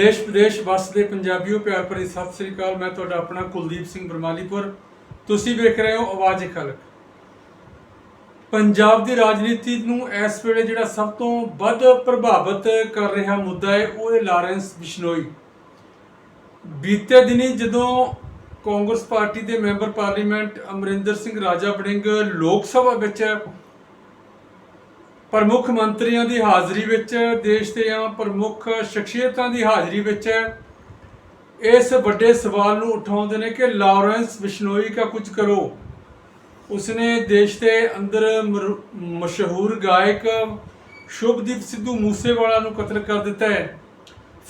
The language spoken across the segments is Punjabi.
ਦੇਸ਼ ਵਿਦੇਸ਼ ਵਸਦੇ ਪੰਜਾਬੀਓ ਪਿਆਰ ਭਰੀ ਸਤਿ ਸ੍ਰੀ ਅਕਾਲ। ਮੈਂ ਤੁਹਾਡਾ ਆਪਣਾ ਕੁਲਦੀਪ ਸਿੰਘ ਬਰਮਾਲੀਪੁਰ। ਤੁਸੀਂ ਵੇਖ ਰਹੇ ਹੋ ਆਵਾਜ਼ ਖਲਕ। ਪੰਜਾਬ ਦੀ ਰਾਜਨੀਤੀ ਨੂੰ ਇਸ ਵੇਲੇ ਜਿਹੜਾ ਸਭ ਤੋਂ ਵੱਧ ਪ੍ਰਭਾਵਿਤ ਕਰ ਰਿਹਾ ਮੁੱਦਾ ਹੈ, ਉਹ ਹੈ ਲਾਰੈਂਸ ਬਿਸ਼ਨੋਈ। ਬੀਤੇ ਦਿਨੀ ਜਦੋਂ ਕਾਂਗਰਸ ਪਾਰਟੀ ਦੇ ਮੈਂਬਰ ਪਾਰਲੀਮੈਂਟ ਅਮਰਿੰਦਰ ਸਿੰਘ ਰਾਜਾ ਬੜਿੰਗ ਲੋਕ ਸਭਾ ਵਿੱਚ ਪ੍ਰਮੁੱਖ ਮੰਤਰੀਆਂ ਦੀ ਹਾਜ਼ਰੀ ਵਿੱਚ ਦੇਸ਼ ਦੇ ਆਮ ਪ੍ਰਮੁੱਖ ਸ਼ਖਸੀਅਤਾਂ ਦੀ ਹਾਜ਼ਰੀ ਵਿੱਚ ਇਸ ਵੱਡੇ ਸਵਾਲ ਨੂੰ ਉਠਾਉਂਦੇ ਨੇ ਕਿ ਲਾਰੈਂਸ ਬਿਸ਼ਨੋਈ ਦਾ ਕੁਝ ਕਰੋ। ਉਸਨੇ ਦੇਸ਼ ਦੇ ਅੰਦਰ ਮਰ- ਮਸ਼ਹੂਰ ਗਾਇਕ ਸ਼ੁਭਦੀਪ ਸਿੱਧੂ ਮੂਸੇਵਾਲਾ ਨੂੰ ਕਤਲ ਕਰ ਦਿੱਤਾ ਹੈ।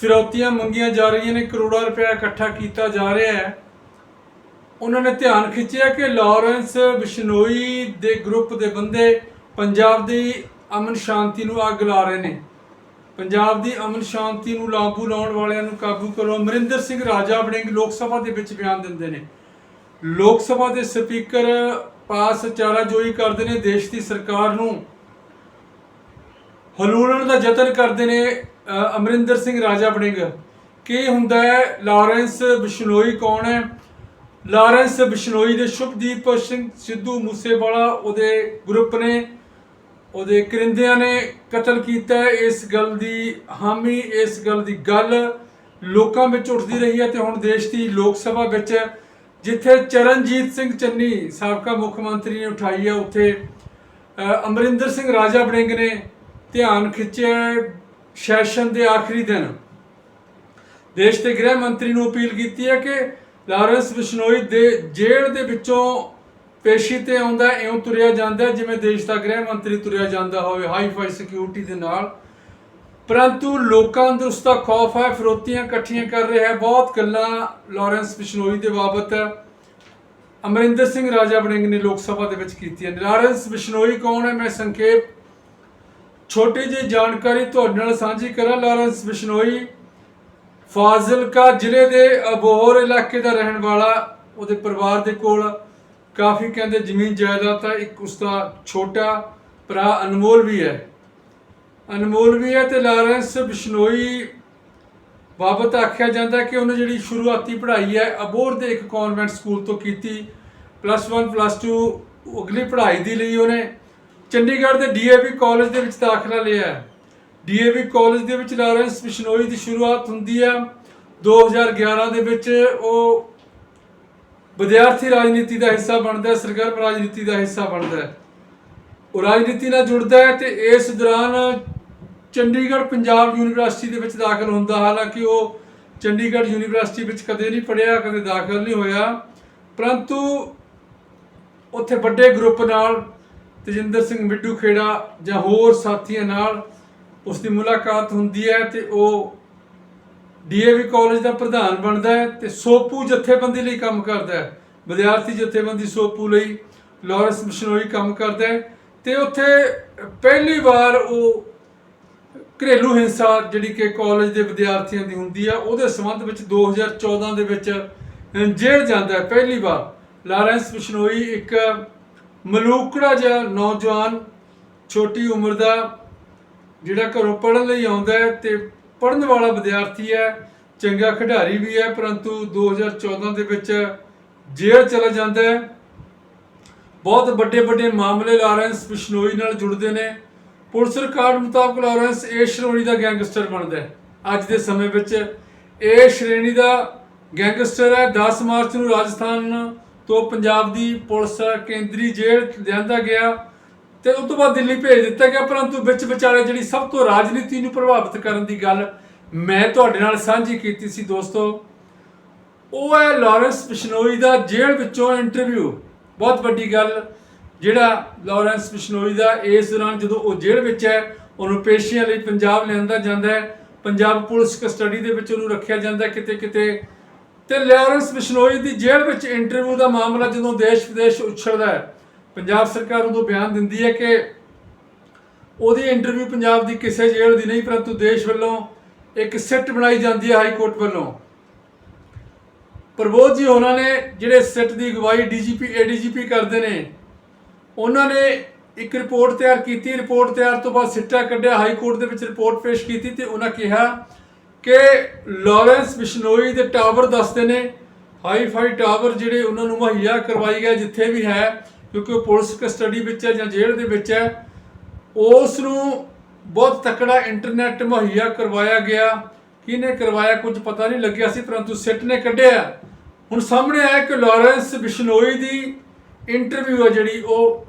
ਫਿਰੌਤੀਆਂ ਮੰਗੀਆਂ ਜਾ ਰਹੀਆਂ ਨੇ, ਕਰੋੜਾਂ ਰੁਪਏ ਇਕੱਠਾ ਕੀਤਾ ਜਾ ਰਿਹਾ ਹੈ। ਉਹਨਾਂ ਨੇ ਧਿਆਨ ਖਿੱਚਿਆ ਕਿ ਲਾਰੈਂਸ ਬਿਸ਼ਨੋਈ ਦੇ ਗਰੁੱਪ ਦੇ ਬੰਦੇ ਪੰਜਾਬ ਦੀ ਅਮਨ ਸ਼ਾਂਤੀ ਨੂੰ ਅੱਗ ਲਾ ਰਹੇ ਨੇ। ਪੰਜਾਬ ਦੀ ਅਮਨ ਸ਼ਾਂਤੀ ਨੂੰ ਲਾਗੂ ਲਾਉਣ ਵਾਲਿਆਂ ਨੂੰ ਕਾਬੂ ਕਰੋ। ਅਮਰਿੰਦਰ ਸਿੰਘ ਰਾਜਾ ਵੜਿੰਗ ਲੋਕ ਸਭਾ ਦੇ ਵਿੱਚ ਬਿਆਨ ਦਿੰਦੇ ਨੇ। ਲੋਕ ਸਭਾ ਦੇ ਸਪੀਕਰ ਪਾਸ ਚਾਰਾਜੋਈ ਕਰਦੇ ਨੇ। ਦੇਸ਼ ਦੀ ਸਰਕਾਰ ਨੂੰ ਹਲੂਲਣ ਦਾ ਯਤਨ ਕਰਦੇ ਨੇ ਅਮਰਿੰਦਰ ਸਿੰਘ ਰਾਜਾ ਵੜਿੰਗ ਕੀ ਹੁੰਦਾ ਹੈ, ਲਾਰੈਂਸ ਬਿਸ਼ਨੋਈ ਕੌਣ ਹੈ? ਲਾਰੈਂਸ ਬਿਸ਼ਨੋਈ ਦੇ ਸ਼ੁਭਦੀਪ ਸਿੰਘ ਸਿੱਧੂ ਮੂਸੇਵਾਲਾ ਉਹਦੇ ਗਰੁੱਪ ਨੇ। ਉਹਦੇ ਕਰਿੰਦਿਆਂ ਨੇ ਕਤਲ ਕੀਤਾ ਇਸ ਗੱਲ ਦੀ ਹਾਮੀ, ਇਸ ਗੱਲ ਦੀ ਗੱਲ ਲੋਕਾਂ ਵਿੱਚ ਉੱਠਦੀ ਰਹੀ ਹੈ ਤੇ ਹੁਣ ਦੇਸ਼ ਦੀ ਲੋਕ ਸਭਾ ਵਿੱਚ ਜਿੱਥੇ ਚਰਨਜੀਤ ਸਿੰਘ ਚੰਨੀ ਸਾਬਕਾ ਮੁੱਖ ਮੰਤਰੀ ਨੇ ਉਠਾਈ ਹੈ। ਉੱਥੇ ਅਮਰਿੰਦਰ ਸਿੰਘ ਰਾਜਾ ਬੜਿੰਗ ਨੇ ਧਿਆਨ ਖਿੱਚਿਆ ਸੈਸ਼ਨ ਦੇ ਆਖਰੀ ਦਿਨ। ਦੇਸ਼ ਦੇ ਗ੍ਰਹਿ ਮੰਤਰੀ ਨੂੰ ਅਪੀਲ ਕੀਤੀ ਹੈ ਕਿ ਲਾਰੈਂਸ ਬਿਸ਼ਨੋਈ ਦੇ ਜੇਲ੍ਹ ਦੇ ਵਿੱਚੋਂ ਪੇਸ਼ੀ ਤੇ ਆਉਂਦਾ, ਇਉਂ ਤੁਰਿਆ ਜਾਂਦਾ, ਜਿਵੇਂ ਦੇਸ਼ ਦਾ ਗ੍ਰਹਿ ਮੰਤਰੀ ਤੁਰਿਆ ਜਾਂਦਾ ਹੋਵੇ ਹਾਈ ਫਾਈ ਸਿਕਿਉਰਿਟੀ ਦੇ ਨਾਲ। ਪਰੰਤੂ ਲੋਕਾਂ ਅੰਦਰ ਉਸ ਦਾ ਖੌਫ ਹੈ, ਫਰੋਤੀਆਂ ਇਕੱਠੀਆਂ ਕਰ ਰਿਹਾ ਹੈ। ਬਹੁਤ ਗੱਲਾਂ ਲਾਰੈਂਸ ਬਿਸ਼ਨੋਈ ਦੇ ਬਾਬਤ ਹੈ ਅਮਰਿੰਦਰ ਸਿੰਘ ਰਾਜਾ ਵੜਿੰਗ ਨੇ ਲੋਕ ਸਭਾ ਦੇ ਵਿੱਚ ਕੀਤੀਆਂ ਨੇ। ਲਾਰੈਂਸ ਬਿਸ਼ਨੋਈ ਕੌਣ ਹੈ? ਮੈਂ ਸੰਖੇਪ ਛੋਟੀ ਜਿਹੀ ਜਾਣਕਾਰੀ ਤੁਹਾਡੇ ਨਾਲ ਸਾਂਝੀ ਕਰਾਂ। ਲਾਰੈਂਸ ਬਿਸ਼ਨੋਈ ਫਾਜ਼ਿਲਕਾ ਜ਼ਿਲ੍ਹੇ ਦੇ ਅਬੋਹਰ ਇਲਾਕੇ ਦਾ ਰਹਿਣ ਵਾਲਾ, ਉਹਦੇ ਪਰਿਵਾਰ ਦੇ ਕੋਲ ਕਾਫੀ ਕਹਿੰਦੇ ਜ਼ਮੀਨ ਜਾਇਦਾਦ ਹੈ ਇੱਕ ਉਸਦਾ ਛੋਟਾ ਭਰਾ ਅਨਮੋਲ ਵੀ ਹੈ। ਅਨਮੋਲ ਵੀ ਹੈ ਤੇ ਲਾਰੈਂਸ ਬਿਸ਼ਨੋਈ ਬਾਬਤ ਆਖਿਆ ਜਾਂਦਾ ਕਿ ਉਹਨੇ ਜਿਹੜੀ ਸ਼ੁਰੂਆਤੀ ਪੜ੍ਹਾਈ ਹੈ ਅਬੋਰ ਦੇ ਇੱਕ ਕਨਵੈਂਟ ਸਕੂਲ ਤੋਂ ਕੀਤੀ। ਪਲੱਸ 1 ਪਲੱਸ 2 ਅਗਲੀ ਪੜ੍ਹਾਈ ਦੇ ਲਈ ਉਹਨੇ ਚੰਡੀਗੜ੍ਹ ਦੇ ਡੀਏਵੀ ਕਾਲਜ ਦੇ ਵਿੱਚ ਦਾਖਲਾ ਲਿਆ ਹੈ। ਡੀਏਵੀ ਕਾਲਜ ਦੇ ਵਿੱਚ ਲਾਰੈਂਸ ਬਿਸ਼ਨੋਈ ਦੀ ਸ਼ੁਰੂਆਤ ਹੁੰਦੀ ਹੈ। 2011 ਦੇ ਵਿੱਚ ਉਹ ਵਿਦਿਆਰਥੀ ਰਾਜਨੀਤੀ ਦਾ ਹਿੱਸਾ ਬਣਦਾ ਹੈ, ਸਰਗਰਮ ਰਾਜਨੀਤੀ ਦਾ ਹਿੱਸਾ ਬਣਦਾ ਹੈ। ਉਹ ਰਾਜਨੀਤੀ ਨਾਲ ਜੁੜਦਾ ਹੈ ਤੇ ਇਸ ਦੌਰਾਨ ਚੰਡੀਗੜ੍ਹ ਪੰਜਾਬ ਯੂਨੀਵਰਸਿਟੀ ਦੇ ਵਿੱਚ ਦਾਖਲ ਹੁੰਦਾ। ਹਾਲਾਂਕਿ ਉਹ ਚੰਡੀਗੜ੍ਹ ਯੂਨੀਵਰਸਿਟੀ ਵਿੱਚ ਕਦੇ ਨਹੀਂ ਪੜ੍ਹਿਆ, ਕਦੇ ਦਾਖਲ ਨਹੀਂ ਹੋਇਆ। ਪਰੰਤੂ ਉੱਥੇ ਵੱਡੇ ਗਰੁੱਪ ਨਾਲ ਤੇਜਿੰਦਰ ਸਿੰਘ ਮਿੱਡੂ ਖੇੜਾ ਜਾਂ ਹੋਰ ਸਾਥੀਆਂ ਨਾਲ ਉਸ ਦੀ ਮੁਲਾਕਾਤ ਹੁੰਦੀ ਹੈ ਤੇ ਉਹ ਡੀਏਵੀ ਕਾਲਜ ਦਾ ਪ੍ਰਧਾਨ ਬਣਦਾ ਹੈ ਤੇ ਸੋਪੂ ਜਥੇਬੰਦੀ ਲਈ ਕੰਮ ਕਰਦਾ ਹੈ। ਵਿਦਿਆਰਥੀ ਜਥੇਬੰਦੀ ਸੋਪੂ ਲਈ ਲਾਰੈਂਸ ਬਿਸ਼ਨੋਈ ਕੰਮ ਕਰਦਾ ਹੈ ਤੇ ਉੱਥੇ ਪਹਿਲੀ ਵਾਰ ਉਹ ਘਰੇਲੂ ਹਿੰਸਾ ਜਿਹੜੀ ਕਿ ਕਾਲਜ ਦੇ ਵਿਦਿਆਰਥੀਆਂ ਦੀ ਹੁੰਦੀ ਆ, ਉਹਦੇ ਸੰਬੰਧ ਵਿੱਚ 2014 ਦੇ ਵਿੱਚ ਜੇਲ੍ਹ ਜਾਂਦਾ ਹੈ ਪਹਿਲੀ ਵਾਰ। ਲਾਰੈਂਸ ਬਿਸ਼ਨੋਈ ਇੱਕ ਮਲੂਕੜਾ ਜਿਹਾ ਨੌਜਵਾਨ ਛੋਟੀ ਉਮਰ ਦਾ ਜਿਹੜਾ ਘਰੋਂ ਪੜ੍ਹਨ ਲਈ ਆਉਂਦਾ ਹੈ ਤੇ ਪੜ੍ਹਨ ਵਾਲਾ ਵਿਦਿਆਰਥੀ ਹੈ, ਚੰਗਾ ਖਿਡਾਰੀ ਵੀ ਹੈ, ਪਰੰਤੂ 2014 ਦੇ ਵਿੱਚ ਜੇਲ੍ਹ ਚਲਾ ਜਾਂਦਾ ਹੈ। ਬਹੁਤ ਵੱਡੇ ਵੱਡੇ ਮਾਮਲੇ ਲਾਰੈਂਸ ਬਿਸ਼ਨੋਈ ਨਾਲ ਜੁੜਦੇ ਨੇ। ਪੁਲਿਸ ਰਿਕਾਰਡ ਮੁਤਾਬਕ ਲਾਰੈਂਸ ਇਹ ਸ਼੍ਰੇਣੀ ਦਾ ਗੈਂਗਸਟਰ ਬਣਦਾ ਹੈ। ਅੱਜ ਦੇ ਸਮੇਂ ਵਿੱਚ ਇਹ ਸ਼੍ਰੇਣੀ ਦਾ ਗੈਂਗਸਟਰ ਹੈ। 10 ਮਾਰਚ ਨੂੰ ਰਾਜਸਥਾਨ ਤੋਂ ਪੰਜਾਬ ਦੀ ਪੁਲਿਸ ਕੇਂਦਰੀ ਜੇਲ੍ਹ ਲਿਆਂਦਾ ਗਿਆ। ਤੇ ਉਸ ਤੋਂ ਬਾਅਦ ਦਿੱਲੀ ਭੇਜ ਦਿੱਤਾ ਗਿਆ, ਪਰੰਤੂ ਵਿੱਚ ਵਿਚਾਲੇ ਜਿਹੜੀ ਸਭ ਤੋਂ ਰਾਜਨੀਤੀ ਨੂੰ ਪ੍ਰਭਾਵਿਤ ਕਰਨ ਦੀ ਗੱਲ ਮੈਂ ਤੁਹਾਡੇ ਨਾਲ ਸਾਂਝੀ ਕੀਤੀ ਸੀ ਦੋਸਤੋ, ਉਹ ਹੈ ਲਾਰੈਂਸ ਬਿਸ਼ਨੋਈ ਦਾ ਜੇਲ੍ਹ ਵਿੱਚੋਂ ਇੰਟਰਵਿਊ ਬਹੁਤ ਵੱਡੀ ਗੱਲ, ਜਿਹੜਾ ਲਾਰੈਂਸ ਬਿਸ਼ਨੋਈ ਦਾ ਇਸ ਦੌਰਾਨ ਜਦੋਂ ਉਹ ਜੇਲ੍ਹ ਵਿੱਚ ਹੈ, ਉਹਨੂੰ ਪੇਸ਼ੀਆਂ ਲਈ ਪੰਜਾਬ ਲਿਆਂਦਾ ਜਾਂਦਾ ਹੈ, ਪੰਜਾਬ ਪੁਲਿਸ ਕਸਟਡੀ ਦੇ ਵਿੱਚ ਉਹਨੂੰ ਰੱਖਿਆ ਜਾਂਦਾ ਕਿਤੇ ਕਿਤੇ। ਤੇ ਲਾਰੈਂਸ ਬਿਸ਼ਨੋਈ ਦੀ ਜੇਲ੍ਹ ਵਿੱਚ ਇੰਟਰਵਿਊ ਦਾ ਮਾਮਲਾ ਜਦੋਂ ਦੇਸ਼ ਵਿਦੇਸ਼ ਉਛਲਦਾ ਹੈ ਪੰਜਾਬ ਸਰਕਾਰ ਉਦੋਂ ਬਿਆਨ ਦਿੰਦੀ ਹੈ ਕਿ ਉਹਦੀ ਇੰਟਰਵਿਊ ਪੰਜਾਬ ਦੀ ਕਿਸੇ ਜੇਲ੍ਹ ਦੀ ਨਹੀਂ, ਪਰੰਤੂ ਦੇਸ਼ ਵੱਲੋਂ ਇੱਕ ਸਿੱਟ ਬਣਾਈ ਜਾਂਦੀ ਹੈ ਹਾਈ ਕੋਰਟ ਵੱਲੋਂ। ਪ੍ਰਬੋਧ ਜੀ, ਉਹਨਾਂ ਨੇ ਜਿਹੜੇ ਸਿੱਟ ਦੀ ਅਗਵਾਈ ਡੀਜੀਪੀ, ਏਡੀਜੀਪੀ ਕਰਦੇ ਨੇ, ਉਹਨਾਂ ਨੇ ਇੱਕ ਰਿਪੋਰਟ ਤਿਆਰ ਕੀਤੀ। ਰਿਪੋਰਟ ਤਿਆਰ ਤੋਂ ਬਾਅਦ ਸਿੱਟਾ ਕੱਢਿਆ, ਹਾਈ ਕੋਰਟ ਦੇ ਵਿੱਚ ਰਿਪੋਰਟ ਪੇਸ਼ ਕੀਤੀ ਤੇ ਉਹਨਾਂ ਕਿਹਾ ਕਿ ਲਾਰੈਂਸ ਬਿਸ਼ਨੋਈ ਦੇ ਟਾਵਰ ਦੱਸਦੇ ਨੇ, ਹਾਈ ਫਾਈ ਟਾਵਰ ਜਿਹੜੇ ਉਹਨਾਂ ਨੂੰ ਮੁਹੱਈਆ ਕਰਵਾਈ ਗਿਆ ਜਿੱਥੇ ਵੀ ਹੈ ਕਿਉਂਕਿ ਉਹ ਪੁਲਿਸ ਕਸਟਡੀ ਵਿੱਚ ਹੈ ਜਾਂ ਜੇਲ੍ਹ ਦੇ ਵਿੱਚ ਹੈ ਉਸ ਨੂੰ ਬਹੁਤ ਤਕੜਾ ਇੰਟਰਨੈਟ ਮੁਹੱਈਆ ਕਰਵਾਇਆ ਗਿਆ। ਕਿਹਨੇ ਕਰਵਾਇਆ ਕੁਝ ਪਤਾ ਨਹੀਂ ਲੱਗਿਆ ਸੀ, ਪਰੰਤੂ ਸਿੱਟ ਨੇ ਕੱਢਿਆ। ਹੁਣ ਸਾਹਮਣੇ ਆਇਆ ਕਿ ਲਾਰੈਂਸ ਬਿਸ਼ਨੋਈ ਦੀ ਇੰਟਰਵਿਊ ਹੈ ਜਿਹੜੀ ਉਹ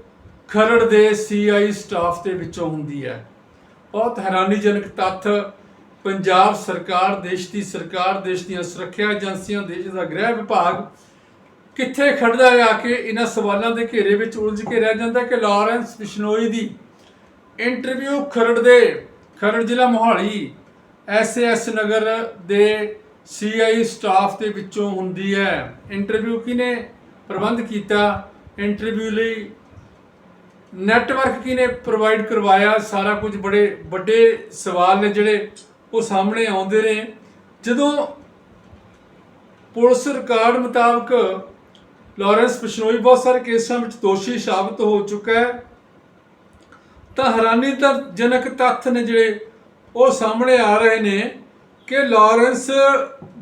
ਖਰੜ ਦੇ ਸੀਆਈ ਸਟਾਫ ਦੇ ਵਿੱਚੋਂ ਹੁੰਦੀ ਹੈ। ਬਹੁਤ ਹੈਰਾਨੀਜਨਕ ਤੱਥ, ਪੰਜਾਬ ਸਰਕਾਰ, ਦੇਸ਼ ਦੀ ਸਰਕਾਰ, ਦੇਸ਼ ਦੀਆਂ ਸੁਰੱਖਿਆ ਏਜੰਸੀਆਂ, ਦੇਸ਼ ਦਾ ਗ੍ਰਹਿ ਵਿਭਾਗ ਕਿੱਥੇ ਖੜਦਾ ਹੈ ਆ ਕੇ ਇਹਨਾਂ ਸਵਾਲਾਂ ਦੇ ਘੇਰੇ ਵਿੱਚ ਉਲਝ ਕੇ ਰਹਿ ਜਾਂਦਾ ਕਿ ਲਾਰੈਂਸ ਬਿਸ਼ਨੋਈ ਦੀ ਇੰਟਰਵਿਊ ਖਰੜ ਦੇ ਖਰੜ ਜ਼ਿਲ੍ਹਾ ਮੋਹਾਲੀ ਐਸਐਸ ਨਗਰ ਦੇ ਸੀਆਈ ਸਟਾਫ ਦੇ ਵਿੱਚੋਂ ਹੁੰਦੀ ਹੈ। ਇੰਟਰਵਿਊ ਕਿਨੇ ਪ੍ਰਬੰਧ ਕੀਤਾ? ਇੰਟਰਵਿਊ ਲਈ ਨੈਟਵਰਕ ਕਿਨੇ ਪ੍ਰੋਵਾਈਡ ਕਰਵਾਇਆ? ਸਾਰਾ ਕੁਝ ਬੜੇ ਵੱਡੇ ਸਵਾਲ ਨੇ ਜਿਹੜੇ ਉਹ ਸਾਹਮਣੇ ਆਉਂਦੇ ਨੇ। ਜਦੋਂ ਪੁਲਿਸ ਰਿਕਾਰਡ ਮੁਤਾਬਕ ਲਾਰੈਂਸ ਬਿਸ਼ਨੋਈ ਬਹੁਤ ਸਾਰੇ ਕੇਸਾਂ ਵਿੱਚ ਦੋਸ਼ੀ ਸਾਬਤ ਹੋ ਚੁੱਕਾ ਹੈ। ਤਾਂ ਹੈਰਾਨੀ ਦਾ ਜਨਕ ਤੱਥ ਨੇ ਜਿਹੜੇ ਉਹ ਸਾਹਮਣੇ ਆ ਰਹੇ ਨੇ ਕਿ ਲਾਰੈਂਸ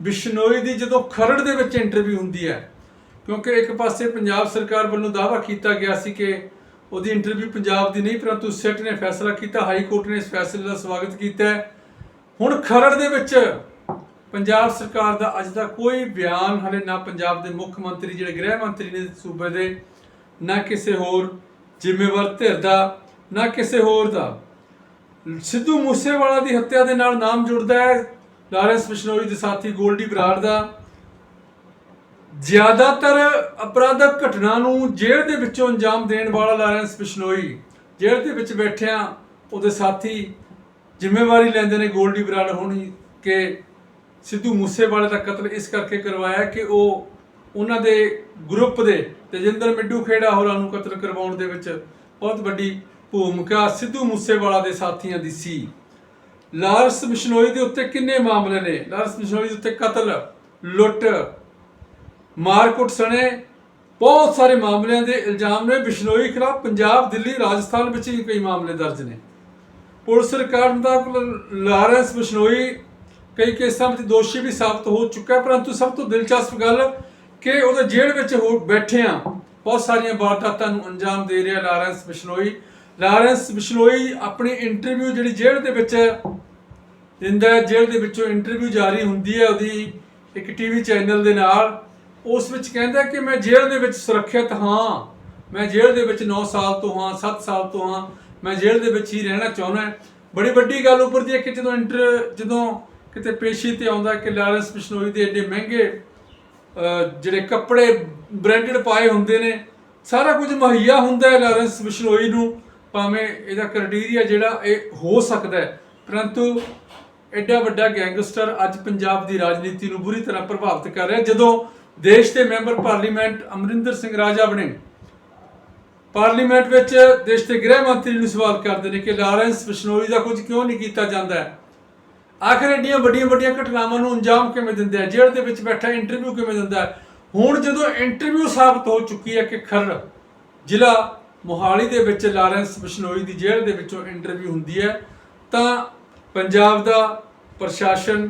ਬਿਸ਼ਨੋਈ ਦੀ ਜਦੋਂ ਖਰੜ ਦੇ ਵਿੱਚ ਇੰਟਰਵਿਊ ਹੁੰਦੀ ਹੈ, ਕਿਉਂਕਿ ਇੱਕ ਪਾਸੇ ਪੰਜਾਬ ਸਰਕਾਰ ਵੱਲੋਂ ਦਾਅਵਾ ਕੀਤਾ ਗਿਆ ਸੀ ਕਿ ਉਹਦੀ ਇੰਟਰਵਿਊ ਪੰਜਾਬ ਦੀ ਨਹੀਂ, ਪਰੰਤੂ ਸਿੱਟ ਨੇ ਫੈਸਲਾ ਕੀਤਾ, ਹਾਈ ਕੋਰਟ ਨੇ ਇਸ ਫੈਸਲੇ ਦਾ ਸਵਾਗਤ ਕੀਤਾ ਹੁਣ ਖਰੜ ਦੇ ਵਿੱਚ ਪੰਜਾਬ ਸਰਕਾਰ ਦਾ ਅੱਜ ਦਾ ਕੋਈ ਬਿਆਨ ਹਲੇ ਨਾ ਪੰਜਾਬ ਦੇ ਮੁੱਖ ਮੰਤਰੀ, ਜਿਹੜੇ ਗ੍ਰਹਿ ਮੰਤਰੀ ਨੇ ਸੂਬੇ ਦੇ, ਨਾ ਕਿਸੇ ਹੋਰ ਜ਼ਿੰਮੇਵਾਰ ਧਿਰ ਦਾ, ਨਾ ਕਿਸੇ ਹੋਰ ਦਾ। ਸਿੱਧੂ ਮੂਸੇਵਾਲਾ ਦੀ ਹੱਤਿਆ ਦੇ ਨਾਲ ਨਾਮ ਜੁੜਦਾ ਹੈ, ਲਾਰੈਂਸ ਬਿਸ਼ਨੋਈ ਦੇ ਸਾਥੀ ਗੋਲਡੀ ਬਰਾੜ ਦਾ। ਜ਼ਿਆਦਾਤਰ ਅਪਰਾਧਕ ਘਟਨਾ ਨੂੰ ਜੇਲ੍ਹ ਦੇ ਵਿੱਚੋਂ ਅੰਜਾਮ ਦੇਣ ਵਾਲਾ ਲਾਰੈਂਸ ਬਿਸ਼ਨੋਈ ਜੇਲ੍ਹ ਦੇ ਵਿੱਚ ਬੈਠਿਆਂ ਉਹਦੇ ਸਾਥੀ ਜ਼ਿੰਮੇਵਾਰੀ ਲੈਂਦੇ ਨੇ ਗੋਲਡੀ ਬਰਾੜ ਹੋਣੀ ਕਿ ਸਿੱਧੂ ਮੂਸੇਵਾਲੇ ਦਾ ਕਤਲ ਇਸ ਕਰਕੇ ਕਰਵਾਇਆ ਕਿ ਉਹ ਉਹਨਾਂ ਦੇ ਗਰੁੱਪ ਦੇ ਤੇਜਿੰਦਰ ਮਿੱਡੂ ਖੇੜਾ ਹੋਰਾਂ ਨੂੰ ਕਤਲ ਕਰਵਾਉਣ ਦੇ ਵਿੱਚ ਬਹੁਤ ਵੱਡੀ ਭੂਮਿਕਾ ਸਿੱਧੂ ਮੂਸੇਵਾਲਾ ਦੇ ਸਾਥੀਆਂ ਦੀ ਸੀ। ਲਾਰੈਂਸ ਬਿਸ਼ਨੋਈ ਦੇ ਉੱਤੇ ਕਿੰਨੇ ਮਾਮਲੇ ਨੇ? ਲਾਰੈਂਸ ਬਿਸ਼ਨੋਈ ਦੇ ਉੱਤੇ ਕਤਲ, ਲੁੱਟ, ਮਾਰਕੁੱਟ ਸਣੇ, ਬਹੁਤ ਸਾਰੇ ਮਾਮਲਿਆਂ ਦੇ ਇਲਜ਼ਾਮ ਨੇ। ਬਿਸ਼ਨੋਈ ਖਿਲਾਫ ਪੰਜਾਬ, ਦਿੱਲੀ, ਰਾਜਸਥਾਨ ਵਿੱਚ ਵੀ ਕਈ ਮਾਮਲੇ ਦਰਜ ਨੇ। ਪੁਲਿਸ ਰਿਕਾਰਡ ਮੁਤਾਬਕ ਲਾਰੈਂਸ ਬਿਸ਼ਨੋਈ ਕਈ ਕੇਸਾਂ ਵਿੱਚ ਦੋਸ਼ੀ ਵੀ ਸਾਬਤ ਹੋ ਚੁੱਕਾ ਪਰੰਤੂ ਸਭ ਤੋਂ ਦਿਲਚਸਪ ਗੱਲ ਕਿ ਉਹਦੇ ਜੇਲ੍ਹ ਵਿੱਚ ਹੋ ਬੈਠੇ ਆ ਬਹੁਤ ਸਾਰੀਆਂ ਵਾਰਦਾਤਾਂ ਨੂੰ ਅੰਜਾਮ ਦੇ ਰਿਹਾ ਲਾਰੈਂਸ ਬਿਸ਼ਨੋਈ। ਲਾਰੈਂਸ ਬਿਸ਼ਨੋਈ ਆਪਣੀ ਇੰਟਰਵਿਊ ਜਿਹੜੀ ਜੇਲ੍ਹ ਦੇ ਵਿੱਚ ਦਿੰਦਾ ਜੇਲ੍ਹ ਦੇ ਵਿੱਚੋਂ ਇੰਟਰਵਿਊ ਜਾਰੀ ਹੁੰਦੀ ਹੈ ਉਹਦੀ ਇੱਕ ਟੀਵੀ ਚੈਨਲ ਦੇ ਨਾਲ। ਉਸ ਵਿੱਚ ਕਹਿੰਦਾ ਕਿ ਮੈਂ ਜੇਲ੍ਹ ਦੇ ਵਿੱਚ ਸੁਰੱਖਿਅਤ ਹਾਂ। ਮੈਂ ਜੇਲ੍ਹ ਦੇ ਵਿੱਚ 9 ਸਾਲ ਤੋਂ ਹਾਂ 7 ਸਾਲ ਤੋਂ ਹਾਂ। ਮੈਂ ਜੇਲ੍ਹ ਦੇ ਵਿੱਚ ਹੀ ਰਹਿਣਾ ਚਾਹੁੰਦਾ ਬੜੀ ਵੱਡੀ ਗੱਲ ਉੱਪਰ ਦੀ ਹੈ ਕਿ ਜਦੋਂ ਇੰਟਰ ਜਦੋਂ ਕਿਤੇ ਪੇਸ਼ੀ ਤੇ ਆਉਂਦਾ ਕਿ ਲਾਰੈਂਸ ਬਿਸ਼ਨੋਈ ਦੇ ਐਡੇ ਮਹਿੰਗੇ ਜਿਹੜੇ ਕੱਪੜੇ ਬ੍ਰਾਂਡਡ ਪਾਏ ਹੁੰਦੇ ਨੇ, ਸਾਰਾ ਕੁਝ ਮੁਹੱਈਆ ਹੁੰਦਾ ਹੈ ਲਾਰੈਂਸ ਬਿਸ਼ਨੋਈ ਨੂੰ, ਭਾਵੇਂ ਇਹਦਾ ਕ੍ਰਾਈਟੇਰੀਆ ਜਿਹੜਾ ਇਹ ਹੋ ਸਕਦਾ ਹੈ। ਪਰੰਤੂ ਐਡਾ ਵੱਡਾ ਗੈਂਗਸਟਰ ਅੱਜ ਪੰਜਾਬ ਦੀ ਰਾਜਨੀਤੀ ਨੂੰ ਬੁਰੀ ਤਰ੍ਹਾਂ ਪ੍ਰਭਾਵਿਤ ਕਰ ਰਿਹਾ ਜਦੋਂ ਦੇਸ਼ ਦੇ ਮੈਂਬਰ ਪਾਰਲੀਮੈਂਟ ਅਮਰਿੰਦਰ ਸਿੰਘ ਰਾਜਾ ਬਣੇ, ਪਾਰਲੀਮੈਂਟ ਵਿੱਚ ਦੇਸ਼ ਦੇ ਗ੍ਰਹਿ ਮੰਤਰੀ ਨੂੰ ਸਵਾਲ ਕਰਦੇ ਨੇ ਕਿ ਲਾਰੈਂਸ ਬਿਸ਼ਨੋਈ ਦਾ ਕੁਝ ਕਿਉਂ ਨਹੀਂ ਕੀਤਾ ਜਾਂਦਾ ਹੈ? ਆਖਰ ਏਡੀਆਂ ਵੱਡੀਆਂ ਵੱਡੀਆਂ ਘਟਨਾਵਾਂ ਨੂੰ ਅੰਜਾਮ ਕਿਵੇਂ ਦਿੰਦੇ ਆ? ਜੇਲ੍ਹ ਦੇ ਵਿੱਚ ਬੈਠਾ ਇੰਟਰਵਿਊ ਕਿਵੇਂ ਦਿੰਦਾ ਹੈ? ਹੁਣ ਜਦੋਂ ਇੰਟਰਵਿਊ ਸਾਬਤ ਹੋ ਚੁੱਕੀ ਹੈ ਕਿ ਖਰੜ ਜ਼ਿਲ੍ਹਾ ਮੋਹਾਲੀ ਦੇ ਵਿੱਚ ਲਾਰੈਂਸ ਬਿਸ਼ਨੋਈ ਦੀ ਜੇਲ੍ਹ ਦੇ ਵਿੱਚੋਂ ਇੰਟਰਵਿਊ ਹੁੰਦੀ ਹੈ, ਤਾਂ ਪੰਜਾਬ ਦਾ ਪ੍ਰਸ਼ਾਸਨ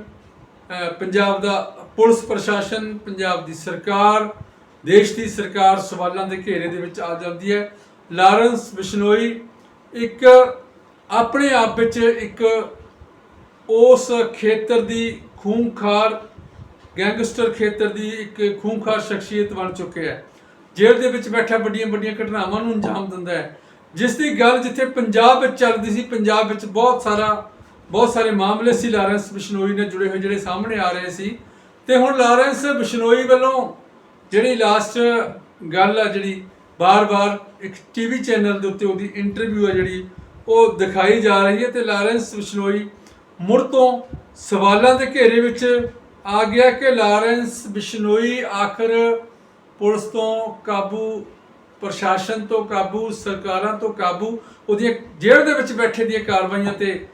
ਪੰਜਾਬ ਦਾ ਪੁਲਿਸ ਪ੍ਰਸ਼ਾਸਨ, ਪੰਜਾਬ ਦੀ ਸਰਕਾਰ, ਦੇਸ਼ ਦੀ ਸਰਕਾਰ ਸਵਾਲਾਂ ਦੇ ਘੇਰੇ ਦੇ ਵਿੱਚ ਆ ਜਾਂਦੀ ਹੈ। ਲਾਰੈਂਸ ਬਿਸ਼ਨੋਈ ਇੱਕ ਆਪਣੇ ਆਪ ਵਿੱਚ ਇੱਕ ਉਸ ਖੇਤਰ ਦੀ ਖੂੰਖਾਰ, ਗੈਂਗਸਟਰ ਖੇਤਰ ਦੀ ਇੱਕ ਖੂੰਖਾਰ ਸ਼ਖਸੀਅਤ ਬਣ ਚੁੱਕਿਆ ਹੈ। ਜੇਲ੍ਹ ਦੇ ਵਿੱਚ ਬੈਠਾ ਵੱਡੀਆਂ ਵੱਡੀਆਂ ਘਟਨਾਵਾਂ ਨੂੰ ਅੰਜਾਮ ਦਿੰਦਾ ਹੈ। ਜਿਸ ਦੀ ਗੱਲ ਜਿੱਥੇ ਪੰਜਾਬ ਵਿੱਚ ਚੱਲਦੀ ਸੀ, ਪੰਜਾਬ ਵਿੱਚ ਬਹੁਤ ਸਾਰਾ, ਬਹੁਤ ਸਾਰੇ ਮਾਮਲੇ ਸੀ। ਲਾਰੈਂਸ ਬਿਸ਼ਨੋਈ ਨਾਲ ਜੁੜੇ ਹੋਏ ਜਿਹੜੇ ਸਾਹਮਣੇ ਆ ਰਹੇ ਸੀ। ਤੇ ਹੁਣ ਲਾਰੈਂਸ ਬਿਸ਼ਨੋਈ ਵੱਲੋਂ ਜਿਹੜੀ ਲਾਸਟ ਗੱਲ ਆ, ਜਿਹੜੀ ਬਾਰ-ਬਾਰ ਇੱਕ ਟੀਵੀ ਚੈਨਲ ਦੇ ਉੱਤੇ ਉਹਦੀ ਇੰਟਰਵਿਊ ਆ ਜਿਹੜੀ ਉਹ ਦਿਖਾਈ ਜਾ ਰਹੀ ਹੈ ਤੇ ਲਾਰੈਂਸ ਬਿਸ਼ਨੋਈ ਮੁੜ ਤੋਂ ਸਵਾਲਾਂ ਦੇ ਘੇਰੇ ਵਿੱਚ ਆ ਗਿਆ ਕਿ ਲਾਰੈਂਸ ਬਿਸ਼ਨੋਈ ਆਖਰ ਪੁਲਿਸ ਤੋਂ ਕਾਬੂ, ਪ੍ਰਸ਼ਾਸਨ ਤੋਂ ਕਾਬੂ, ਸਰਕਾਰਾਂ ਤੋਂ ਕਾਬੂ, ਉਹਦੀਆਂ ਜੇਲ੍ਹ ਦੇ ਵਿੱਚ ਬੈਠੇ ਦੀਆਂ ਕਾਰਵਾਈਆਂ ਤੇ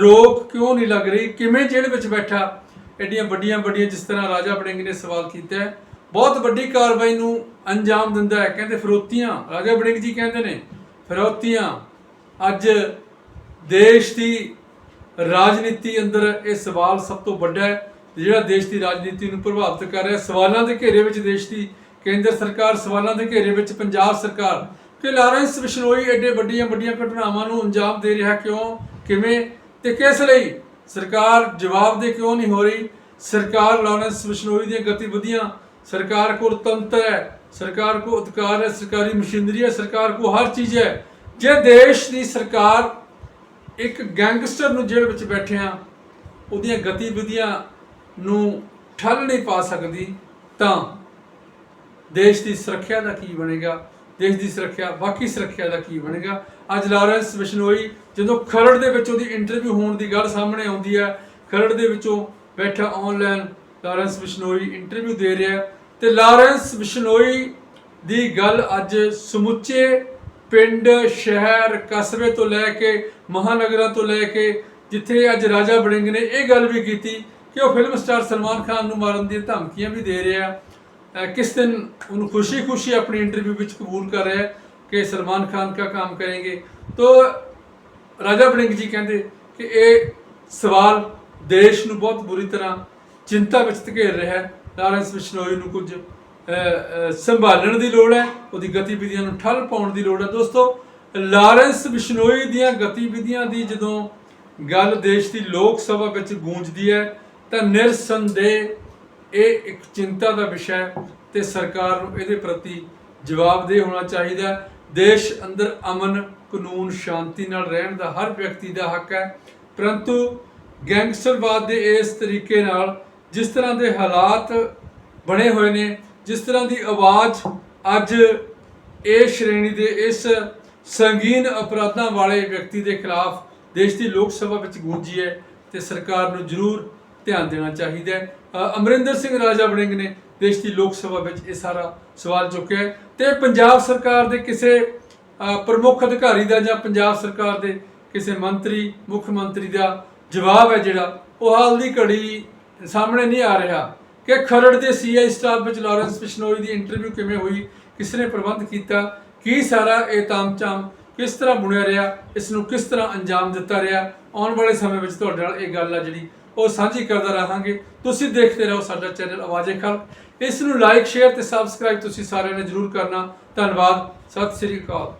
ਰੋਕ ਕਿਉਂ ਨਹੀਂ ਲੱਗ ਰਹੀ? ਕਿਵੇਂ ਜੇਲ੍ਹ ਵਿੱਚ ਬੈਠਾ? ਐਡੀਆਂ ਵੱਡੀਆਂ ਵੱਡੀਆਂ ਜਿਸ ਤਰ੍ਹਾਂ ਰਾਜਾ ਬੜਿੰਗ ਨੇ ਸਵਾਲ ਕੀਤਾ ਬਹੁਤ ਵੱਡੀ ਕਾਰਵਾਈ ਨੂੰ ਅੰਜਾਮ ਦਿੰਦਾ ਹੈ। ਕਹਿੰਦੇ ਫਰੋਤੀਆਂ, ਰਾਜਾ ਬੜਿੰਗ ਜੀ ਕਹਿੰਦੇ ਨੇ, ਫਰੋਤੀਆਂ, ਅੱਜ ਦੇਸ਼ ਦੀ ਰਾਜਨੀਤੀ ਅੰਦਰ ਇਹ ਸਵਾਲ ਸਭ ਤੋਂ ਵੱਡਾ ਹੈ ਜਿਹੜਾ ਦੇਸ਼ ਦੀ ਰਾਜਨੀਤੀ ਨੂੰ ਪ੍ਰਭਾਵਿਤ ਕਰ ਰਿਹਾ ਸਵਾਲਾਂ ਦੇ ਘੇਰੇ ਵਿੱਚ ਦੇਸ਼ ਦੀ ਕੇਂਦਰ ਸਰਕਾਰ, ਸਵਾਲਾਂ ਦੇ ਘੇਰੇ ਵਿੱਚ ਪੰਜਾਬ ਸਰਕਾਰ, ਕਿ ਲਾਰੈਂਸ ਬਿਸ਼ਨੋਈ ਐਡੇ ਵੱਡੀਆਂ ਵੱਡੀਆਂ ਘਟਨਾਵਾਂ ਨੂੰ ਅੰਜਾਮ ਦੇ ਰਿਹਾ ਕਿਉਂ, ਕਿਵੇਂ ਤੇ ਕਿਸ ਲਈ? ਸਰਕਾਰ ਜਵਾਬ ਦੇ ਕਿਉਂ ਨਹੀਂ ਹੋ ਰਹੀ? ਸਰਕਾਰ ਲਾਰੈਂਸ ਬਿਸ਼ਨੋਈ ਦੀਆਂ ਗਤੀਵਿਧੀਆਂ ਸਰਕਾਰ ਕੋਲ ਤੰਤਰ ਹੈ, ਸਰਕਾਰ ਕੋ ਅਧਿਕਾਰ ਹੈ, ਸਰਕਾਰੀ ਮਸ਼ੀਨਰੀ ਹੈ, ਸਰਕਾਰ ਕੋ ਹਰ ਚੀਜ਼ ਹੈ। ਜੇ ਦੇਸ਼ ਦੀ ਸਰਕਾਰ ਇੱਕ ਗੈਂਗਸਟਰ ਨੂੰ ਜੇਲ੍ਹ ਵਿੱਚ ਬੈਠਿਆਂ ਉਹਦੀਆਂ ਗਤੀਵਿਧੀਆਂ ਨੂੰ ਠੱਲ ਨਹੀਂ ਪਾ ਸਕਦੀ, ਤਾਂ ਦੇਸ਼ ਦੀ ਸੁਰੱਖਿਆ ਦਾ ਕੀ ਬਣੇਗਾ? ਦੇਸ਼ ਦੀ ਸੁਰੱਖਿਆ, ਬਾਕੀ ਸੁਰੱਖਿਆ ਦਾ ਕੀ ਬਣੇਗਾ? ਅੱਜ ਲਾਰੈਂਸ ਬਿਸ਼ਨੋਈ ਜਦੋਂ ਖਰੜ ਦੇ ਵਿੱਚ ਉਹਦੀ ਇੰਟਰਵਿਊ ਹੋਣ ਦੀ ਗੱਲ ਸਾਹਮਣੇ ਆਉਂਦੀ ਹੈ, ਖਰੜ ਦੇ ਵਿੱਚੋਂ ਬੈਠਾ ਆਨਲਾਈਨ ਲਾਰੈਂਸ ਬਿਸ਼ਨੋਈ ਇੰਟਰਵਿਊ ਦੇ ਰਿਹਾ ਹੈ, ਤੇ ਲਾਰੈਂਸ ਬਿਸ਼ਨੋਈ ਦੀ ਗੱਲ ਅੱਜ ਸਮੁੱਚੇ ਪਿੰਡ, ਸ਼ਹਿਰ, ਕਸਬੇ ਤੋਂ ਲੈ ਕੇ ਮਹਾਨਗਰਾਂ ਤੋਂ ਲੈ ਕੇ ਜਿੱਥੇ ਅੱਜ ਰਾਜਾ ਬੜਿੰਗ ਨੇ ਇਹ ਗੱਲ ਵੀ ਕੀਤੀ ਕਿ ਉਹ ਫਿਲਮ ਸਟਾਰ ਸਲਮਾਨ ਖਾਨ ਨੂੰ ਮਾਰਨ ਦੀਆਂ ਧਮਕੀਆਂ ਵੀ ਦੇ ਰਿਹਾ। ਕਿਸ ਦਿਨ ਉਹਨੂੰ ਖੁਸ਼ੀ-ਖੁਸ਼ੀ ਆਪਣੀ ਇੰਟਰਵਿਊ ਵਿੱਚ ਕਬੂਲ ਕਰ ਰਿਹਾ ਕਿ ਸਲਮਾਨ ਖਾਨ ਕਾ ਕੰਮ ਕਰਾਂਗੇ। ਤੋਂ ਰਾਜਾ ਬੜਿੰਗ ਜੀ ਕਹਿੰਦੇ ਕਿ ਇਹ ਸਵਾਲ ਦੇਸ਼ ਨੂੰ ਬਹੁਤ ਬੁਰੀ ਤਰ੍ਹਾਂ ਚਿੰਤਾ ਵਿੱਚ ਧਕੇਲ ਰਿਹਾ ਹੈ। ਲਾਰੈਂਸ ਬਿਸ਼ਨੋਈ ਨੂੰ ਕੁਝ ਸੰਭਾਲਣ ਦੀ ਲੋੜ ਹੈ, ਉਹਦੀ ਗਤੀਵਿਧੀਆਂ ਨੂੰ ਠੱਲ ਪਾਉਣ ਦੀ ਲੋੜ ਹੈ ਦੋਸਤੋ, ਲਾਰੈਂਸ ਬਿਸ਼ਨੋਈ ਦੀਆਂ ਗਤੀਵਿਧੀਆਂ ਦੀ ਜਦੋਂ ਗੱਲ ਦੇਸ਼ ਦੀ ਲੋਕ ਸਭਾ ਵਿੱਚ ਗੂੰਜਦੀ ਹੈ, ਤਾਂ ਨਿਰਸੰਦੇਹ ਇਹ ਇੱਕ ਚਿੰਤਾ ਦਾ ਵਿਸ਼ਾ ਹੈ ਤੇ ਸਰਕਾਰ ਨੂੰ ਇਹਦੇ ਪ੍ਰਤੀ ਜਵਾਬਦੇਹ ਹੋਣਾ ਚਾਹੀਦਾ ਹੈ। ਦੇਸ਼ ਅੰਦਰ ਅਮਨ, ਕਾਨੂੰਨ, ਸ਼ਾਂਤੀ ਨਾਲ ਰਹਿਣ ਦਾ ਹਰ ਵਿਅਕਤੀ ਦਾ ਹੱਕ ਹੈ ਪਰੰਤੂ ਗੈਂਗਸਟਰਵਾਦ ਦੇ ਇਸ ਤਰੀਕੇ ਨਾਲ ਜਿਸ ਤਰ੍ਹਾਂ ਦੇ ਹਾਲਾਤ ਬਣੇ ਹੋਏ ਨੇ ਜਿਸ ਤਰ੍ਹਾਂ ਦੀ ਆਵਾਜ਼ ਅੱਜ ਇਸ ਸ਼੍ਰੇਣੀ ਦੇ ਇਸ ਸੰਗੀਨ ਅਪਰਾਧਾਂ ਵਾਲੇ ਵਿਅਕਤੀ ਦੇ ਖਿਲਾਫ ਦੇਸ਼ ਦੀ ਲੋਕ ਸਭਾ ਵਿੱਚ ਗੂੰਜੀ ਹੈ ਤੇ ਸਰਕਾਰ ਨੂੰ ਜ਼ਰੂਰ ਧਿਆਨ ਦੇਣਾ ਚਾਹੀਦਾ ਹੈ। ਅਮਰਿੰਦਰ ਸਿੰਘ ਰਾਜਾ ਵੜਿੰਗ ਨੇ ਦੇਸ਼ ਦੀ ਲੋਕ ਸਭਾ ਵਿੱਚ ਇਹ ਸਾਰਾ ਸਵਾਲ ਚੁੱਕਿਆ ਹੈ ਤੇ ਪੰਜਾਬ ਸਰਕਾਰ ਦੇ ਕਿਸੇ ਪ੍ਰਮੁੱਖ ਅਧਿਕਾਰੀ ਦਾ ਜਾਂ ਪੰਜਾਬ ਸਰਕਾਰ ਦੇ ਕਿਸੇ ਮੰਤਰੀ, ਮੁੱਖ ਮੰਤਰੀ ਦਾ ਜਵਾਬ ਹੈ ਜਿਹੜਾ, ਉਹ ਹਾਲ ਦੀ ਘੜੀ ਸਾਹਮਣੇ ਨਹੀਂ ਆ ਰਿਹਾ। ਕਿ ਖਰੜ ਦੇ ਸੀਆਈ ਸਟਾਫ ਵਿੱਚ ਲਾਰੈਂਸ ਬਿਸ਼ਨੋਈ ਦੀ ਇੰਟਰਵਿਊ ਕਿਵੇਂ ਹੋਈ ਕਿਸ ਨੇ ਪ੍ਰਬੰਧ ਕੀਤਾ, ਕੀ ਸਾਰਾ ਇਹ ਤਾਮਚਾਮ ਕਿਸ ਤਰ੍ਹਾਂ ਬੁਣਿਆ ਰਿਹਾ ਇਸ ਨੂੰ ਕਿਸ ਤਰ੍ਹਾਂ ਅੰਜਾਮ ਦਿੱਤਾ ਰਿਹਾ, ਆਉਣ ਵਾਲੇ ਸਮੇਂ ਵਿੱਚ ਤੁਹਾਡੇ ਨਾਲ ਇਹ ਗੱਲ ਆ ਜਿਹੜੀ ਉਹ ਸਾਂਝੀ ਕਰਦਾ ਰਹਾਂਗੇ। ਤੁਸੀਂ ਦੇਖਦੇ ਰਹੋ ਸਾਡਾ ਚੈਨਲ ਆਵਾਜ਼ੇ ਖਲਕ ਇਸ ਨੂੰ ਲਾਈਕ ਸ਼ੇਅਰ ਤੇ ਸਬਸਕ੍ਰਾਈਬ ਤੁਸੀਂ ਸਾਰਿਆਂ ਨੇ ਜਰੂਰ ਕਰਨਾ। ਧੰਨਵਾਦ। ਸਤਿ ਸ੍ਰੀ ਅਕਾਲ।